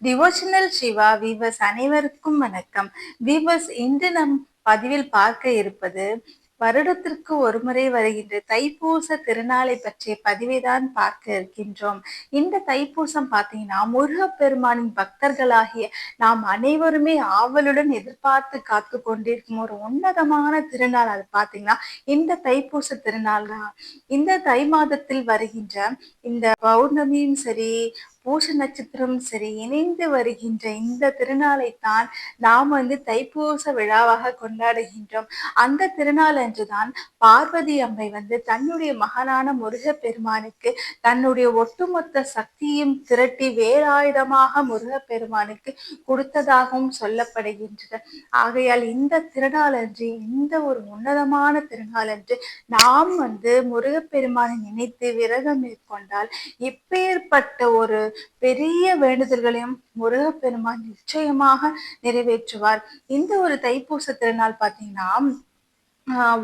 Devotional Siva viewers அனைவருக்கும் வணக்கம். Viewers இன்று நம் பதிவில் பார்க்க இருப்பது வருடத்திற்கு ஒருமுறை வருகின்ற தைப்பூச திருநாளை பற்றிய பதிவை தான் பார்க்க இருக்கின்றோம். இந்த தைப்பூசம் பார்த்தீங்கன்னா முருகப்பெருமானின் பக்தர்களாகிய நாம் அனைவருமே ஆவலுடன் எதிர்பார்த்து காத்து கொண்டிருக்கும் ஒரு உன்னதமான திருநாள் அது பார்த்தீங்கன்னா இந்த தைப்பூச திருநாள் தான். இந்த தை மாதத்தில் வருகின்ற இந்த பௌர்ணமியும் சரி பூச நட்சத்திரம் சரி இணைந்து வருகின்ற இந்த திருநாளைத்தான் நாம் வந்து தைப்பூச விழாவாக கொண்டாடுகின்றோம். அந்த திருநாள் அன்றுதான் பார்வதி அம்மை வந்து தன்னுடைய மகனான முருக பெருமானுக்கு தன்னுடைய ஒட்டுமொத்த சக்தியும் திரட்டி வேலாயுதமாக முருக பெருமானுக்கு கொடுத்ததாகவும் சொல்லப்படுகின்றது. ஆகையால் இந்த திருநாள் அன்று இந்த ஒரு உன்னதமான திருநாள் அன்று நாம் வந்து முருகப்பெருமானை நினைத்து விரதம் மேற்கொண்டால் இப்பேற்பட்ட ஒரு பெரிய வேண்டுதல்களையும் முருகப்பெருமான் நிச்சயமாக நிறைவேற்றுவார். இந்த ஒரு தைப்பூச திருநாள் பார்த்தீங்கன்னா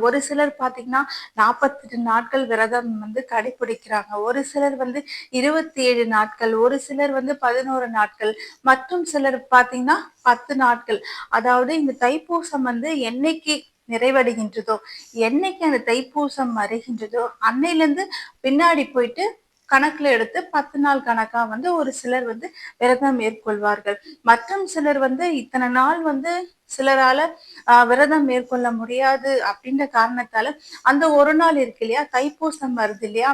ஒரு சிலர் பார்த்தீங்கன்னா நாற்பத்தெட்டு நாட்கள் விரதம் வந்து கடைபிடிக்கிறாங்க. ஒரு சிலர் வந்து இருபத்தி ஏழு நாட்கள் ஒரு சிலர் வந்து பதினோரு நாட்கள் மற்றும் சிலர் பார்த்தீங்கன்னா பத்து நாட்கள். அதாவது இந்த தைப்பூசம் வந்து என்னைக்கு நிறைவடைகின்றதோ என்னைக்கு அந்த தைப்பூசம் வருகின்றதோ அன்னையிலேருந்து பின்னாடி போயிட்டு கணக்குல எடுத்து பத்து நாள் கணக்கா வந்து ஒரு சிலர் வந்து விரதம் மேற்கொள்வார்கள். மற்றும் சிலர் வந்து இத்தனை நாள் வந்து சிலரால விரதம் மேற்கொள்ள முடியாது அப்படின்ற காரணத்தால அந்த ஒரு நாள் இருக்கு இல்லையா தைப்பூசம் வருது இல்லையா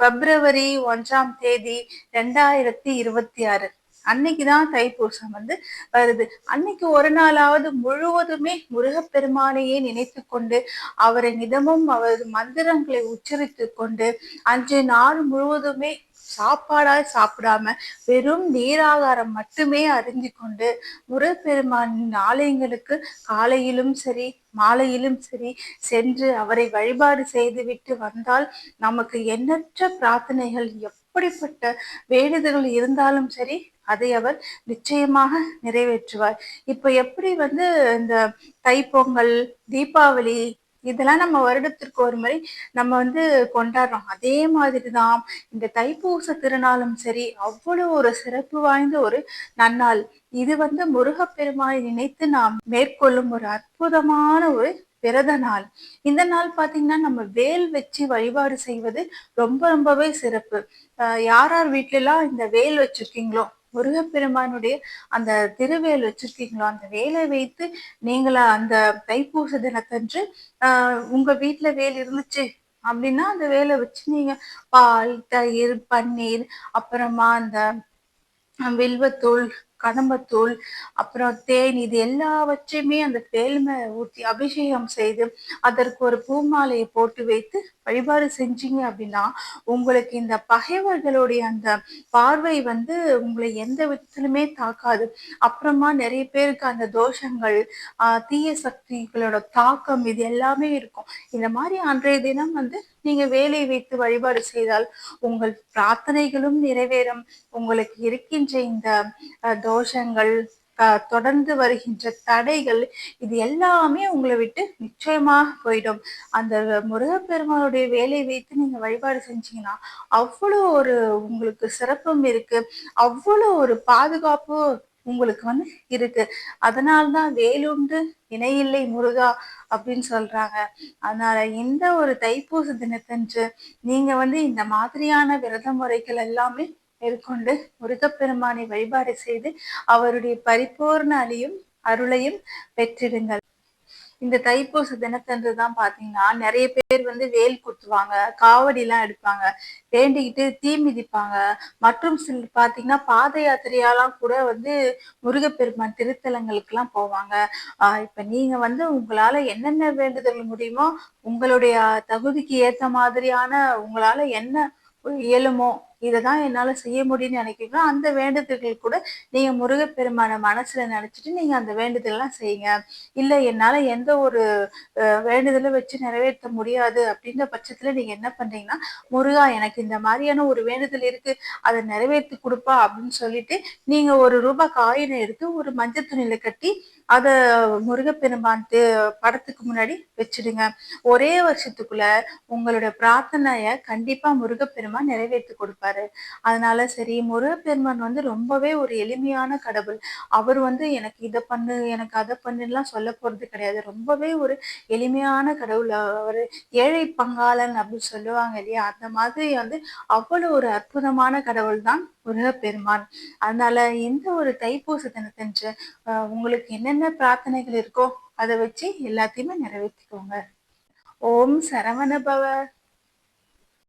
பிப்ரவரி ஒன்றாம் தேதி ரெண்டாயிரத்தி இருபத்தி ஆறு. அன்னைக்கு தான் தைப்பூசம் வந்து வருது. அன்னைக்கு ஒரு நாளாவது முழுவதுமே முருகப்பெருமானையே நினைத்து கொண்டு அவரை நிதமும் அவரது மந்திரங்களை உச்சரித்து கொண்டு அன்று நாள் முழுவதுமே சாப்பாடாய் சாப்பிடாம வெறும் நீராகாரம் மட்டுமே அறிந்து கொண்டு முருகப்பெருமானின் ஆலயங்களுக்கு காலையிலும் சரி மாலையிலும் சரி சென்று அவரை வழிபாடு செய்துவிட்டு வந்தால் நமக்கு எண்ணற்ற பிரார்த்தனைகள் எப்படிப்பட்ட வேண்டுதல்கள் இருந்தாலும் சரி அதை அவர் நிச்சயமாக நிறைவேற்றுவார். இப்போ எப்படி வந்து இந்த தைப்பொங்கல் தீபாவளி இதெல்லாம் நம்ம வருடத்திற்கு ஒரு முறை நம்ம வந்து கொண்டாடுறோம். அதே மாதிரி தான் இந்த தைப்பூச திருநாளும் சரி அவ்வளோ ஒரு சிறப்பு வாய்ந்த ஒரு நன்னாள். இது வந்து முருகப்பெருமானை நினைத்து நாம் மேற்கொள்ளும் ஒரு அற்புதமான ஒரு பிறந்த நாள். இந்த நாள் பார்த்தீங்கன்னா நம்ம வேல் வச்சு வழிபாடு செய்வது ரொம்ப ரொம்பவே சிறப்பு. யார் யார் வீட்டிலலாம் இந்த வேல் வச்சிருக்கீங்களோ முருகப்பெருமானுடைய அந்த திருவேல் வச்சிருக்கீங்களோ அந்த வேலை வைத்து நீங்கள அந்த தைப்பூச தினத்தன்று ஆஹ் உங்க வீட்டுல வேல் இருந்துச்சு அப்படின்னா அந்த வேலை வச்சு நீங்க பால் தயிர் பன்னீர் அப்புறமா அந்த வில்வத்தூள் கடம்பத்தூள் அப்புறம் தேன் இது எல்லாவற்றையுமே அந்த தேல்மை ஊற்றி அபிஷேகம் செய்து அதற்கு ஒரு பூமாலையை போட்டு வைத்து வழிபாடு செஞ்சீங்க அப்படின்னா உங்களுக்கு இந்த பகைவர்களுடைய அந்த பார்வை வந்து உங்களை எந்த விதத்திலுமே தாக்காது. அப்புறமா நிறைய பேருக்கு அந்த தோஷங்கள் ஆஹ் தீய சக்திகளோட தாக்கம் இது எல்லாமே இருக்கும். இந்த மாதிரி அன்றைய தினம் வந்து நீங்க வேலை வைத்து வழிபாடு செய்தால் உங்கள் பிரார்த்தனைகளும் நிறைவேறும். உங்களுக்கு இருக்கின்ற இந்த தோஷங்கள் தொடர்ந்து வருகின்ற தடைகள் இது எல்லாமே உங்களை விட்டு நிச்சயமாக போயிடும். அந்த முருகப்பெருமானுடைய வேலை வைத்து நீங்க வழிபாடு செஞ்சீங்கன்னா அவ்வளோ ஒரு உங்களுக்கு சிறப்பும் இருக்கு. அவ்வளோ ஒரு பாதுகாப்பு உங்களுக்கு வந்து இருக்கு. அதனால்தான் வேலுண்டு இணையில்லை முருகா அப்படின்னு சொல்றாங்க. அதனால இந்த ஒரு தைப்பூச தினத்தன்று நீங்க வந்து இந்த மாதிரியான விரத முறைகள் எல்லாமே மேற்கொண்டு முருகப்பெருமானை வழிபாடு செய்து அவருடைய பரிபூர்ண அழியும் அருளையும் பெற்றிடுங்கள். இந்த தைப்பூச தினத்தன்று தான் பாத்தீங்கன்னா நிறைய பேர் வந்து வேல் குத்துவாங்க காவடி எல்லாம் எடுப்பாங்க வேண்டிக்கிட்டு தீ மிதிப்பாங்க. மற்றும் சில பாத்தீங்கன்னா பாத யாத்திரையாலாம் கூட வந்து முருகப்பெருமான் திருத்தலங்களுக்கு எல்லாம் போவாங்க. ஆஹ் இப்ப நீங்க வந்து உங்களால என்னென்ன வேண்டுதல் முடியுமோ உங்களுடைய தகுதிக்கு ஏத்த மாதிரியான உங்களால என்ன இயலுமோ? இதை தான் என்னால் செய்ய முடியும்னு நினைக்கிறீங்களோ அந்த வேண்டுதல்கள் கூட நீங்கள் முருகப்பெருமான மனசில் நினச்சிட்டு நீங்கள் அந்த வேண்டுதல்லாம் செய்யுங்க. இல்லை என்னால் எந்த ஒரு வேண்டுதலை வச்சு நிறைவேற்ற முடியாது அப்படின்ற பட்சத்தில் நீங்கள் என்ன பண்ணுறீங்கன்னா முருகா எனக்கு இந்த மாதிரியான ஒரு வேண்டுதல் இருக்குது அதை நிறைவேற்றி கொடுப்பா அப்படின்னு சொல்லிட்டு நீங்கள் ஒரு ரூபாய் காயினை எடுத்து ஒரு மஞ்சள் துணியில் கட்டி அதை முருகப்பெருமான்ட்டு படத்துக்கு முன்னாடி வச்சுடுங்க. ஒரே வருஷத்துக்குள்ள உங்களோட பிரார்த்தனைய கண்டிப்பா முருகப்பெருமான் நிறைவேற்றி கொடுப்பாரு. அதனால சரி முருகப்பெருமான் வந்து ரொம்பவே ஒரு எளிமையான கடவுள். அவர் வந்து எனக்கு இதை பண்ணு எனக்கு அதை பண்ணுலாம் சொல்ல போறது கிடையாது. ரொம்பவே ஒரு எளிமையான கடவுள். அவர் ஏழை பங்காளன் அப்படின்னு சொல்லுவாங்க இல்லையா? அந்த மாதிரி வந்து அவ்வளவு ஒரு அற்புதமான கடவுள் தான் முருகப்பெருமான் அதனால எந்த ஒரு தைப்பூச தினத்தன்று உங்களுக்கு என்னென்ன பிரார்த்தனைகள் இருக்கோ அதை வச்சு எல்லாத்தையுமே நிறைவேற்றிக்கோங்க. ஓம் சரவண பவ